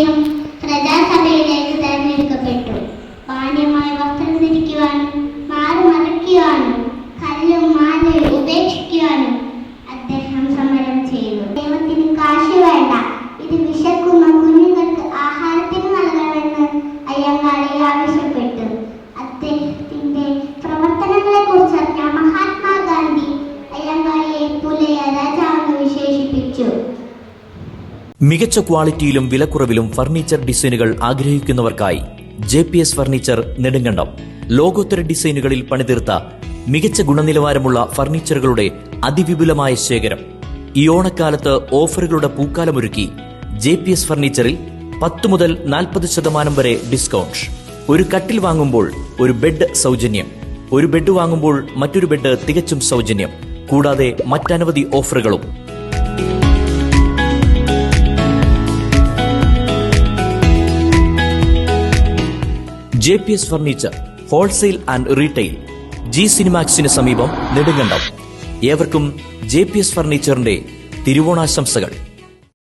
അദ്ദേഹം പ്രജാസഭയിലേക്ക് തെരഞ്ഞെടുക്കപ്പെട്ടു. മാന്യമായ വസ്ത്രം ധരിക്കുവാനും മാറി മറയ്ക്കുവാനും കല്ലും മാലയും ഉപേക്ഷിക്കുവാനും അദ്ദേഹം സമരം ചെയ്തു. ദൈവത്തിന് കാശ് വേണ്ട. ഇത് വിശക്കുന്ന കുഞ്ഞുങ്ങൾക്ക് ആഹാരത്തിന് നൽകണമെന്ന് അയ്യങ്കാളി ആവശ്യപ്പെട്ടു. അദ്ദേഹത്തിന്റെ പ്രവർത്തനങ്ങളെ കുറിച്ച് അറിഞ്ഞ മഹാത്മാഗാന്ധി അയ്യങ്കാളിയെ പുലയ രാജാവെന്ന് വിശേഷിപ്പിച്ചു. മികച്ച ക്വാളിറ്റിയിലും വിലക്കുറവിലും ഫർണിച്ചർ ഡിസൈനുകൾ ആഗ്രഹിക്കുന്നവർക്കായി J P S furniture Nedumkandam. ലോകോത്തര ഡിസൈനുകളിൽ പണിതീർത്ത മികച്ച ഗുണനിലവാരമുള്ള ഫർണിച്ചറുകളുടെ അതിവിപുലമായ ശേഖരം. ഈ ഓണക്കാലത്ത് ഓഫറുകളുടെ പൂക്കാലമൊരുക്കി ജെ പി എസ് ഫർണിച്ചറിൽ പത്ത് മുതൽ നാൽപ്പത് ശതമാനം വരെ ഡിസ്കൗണ്ട്. ഒരു കട്ടിൽ വാങ്ങുമ്പോൾ ഒരു ബെഡ് സൗജന്യം. ഒരു ബെഡ് വാങ്ങുമ്പോൾ മറ്റൊരു ബെഡ് തികച്ചും സൗജന്യം. കൂടാതെ മറ്റനവധി ഓഫറുകളും. J P S furniture wholesale and retail G സിനിമാക്സിന് സമീപം നെടുങ്കണ്ടം. ഏവർക്കും ജെ പി എസ് ഫർണിച്ചറിന്റെ തിരുവോണാശംസകൾ.